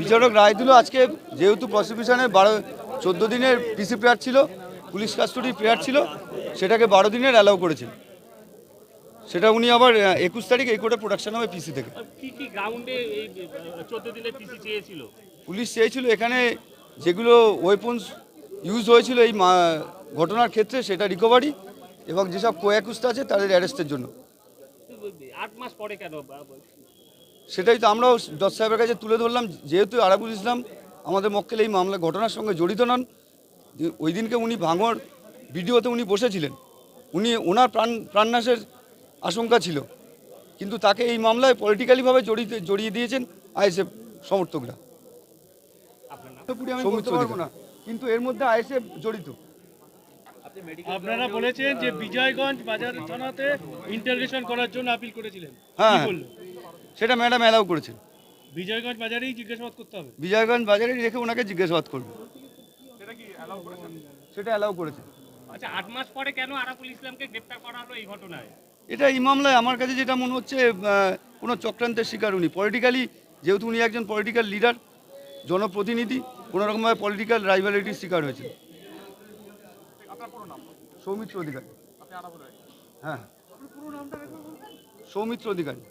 বিচারক রায় দিল আজকে যেহেতু প্রসিকিউশনের বারো চোদ্দ দিনের পিসি প্রেয়ার ছিল পুলিশ কাস্টডি প্রেয়ার ছিল সেটাকে বারো দিনের অ্যালাউ করেছেন সেটা উনি আবার একুশ তারিখ এই কোর্টে প্রোডাকশন হবে পিসি থেকে। পুলিশ চেয়েছিল এখানে যেগুলো ওয়েপন্স ইউজ হয়েছিল এই ঘটনার ক্ষেত্রে সেটা রিকভারি এবং যেসব কোয়াকুস্ট আছে তাদের অ্যারেস্টের জন্য। আট মাস পরে কেন? সেটাই তো আমরাও জজ সাহেবের কাছে তুলে ধরলাম। যেহেতু আরাবুল ইসলাম আমাদের মক্কেল এই মামলা ঘটনার সঙ্গে জড়িত নন ওই দিনকে উনি ভাঙর ভিডিওতে উনি বসেছিলেন। উনি ওনার প্রাণ প্রাণনাশের আশঙ্কা ছিল। কিন্তু তাকে এই মামলায় পলিটিক্যালিভাবে জড়িত জড়িয়ে দিয়েছেন আইএসএফ সমর্থকরা। আমি বলতে পারব না কিন্তু এর মধ্যে আইএসএফ জড়িত। আপনারা বলেছেন যে বিজয়গঞ্জ বাজার থানাতে ইন্টারগেশন করার জন্য আপিল করেছিলেন। হ্যাঁ সেটা ম্যাডাম অ্যালাউ করেছেন বিজয়গঞ্জ বাজারেই জিজ্ঞাসাবাদ করতে হবে। বিজয়গঞ্জ বাজারে রেখে ওনাকে জিজ্ঞাসাবাদ করবে। সেটা অ্যালাউ করেছে। আচ্ছা আট মাস পরে কেন আরাফুল ইসলামকে গ্রেপ্তার করা হলো এই ঘটনায়? এটা এই মামলায় আমার কাছে যেটা মনে হচ্ছে কোনো চক্রান্তের শিকার উনি। পলিটিক্যালি যেহেতু উনি একজন পলিটিক্যাল লিডার জনপ্রতিনিধি কোনো রকমভাবে পলিটিক্যাল রাইভালিটির শিকার হয়েছে সৌমিত্র অধিকারী। হ্যাঁ। সৌমিত্র অধিকারী।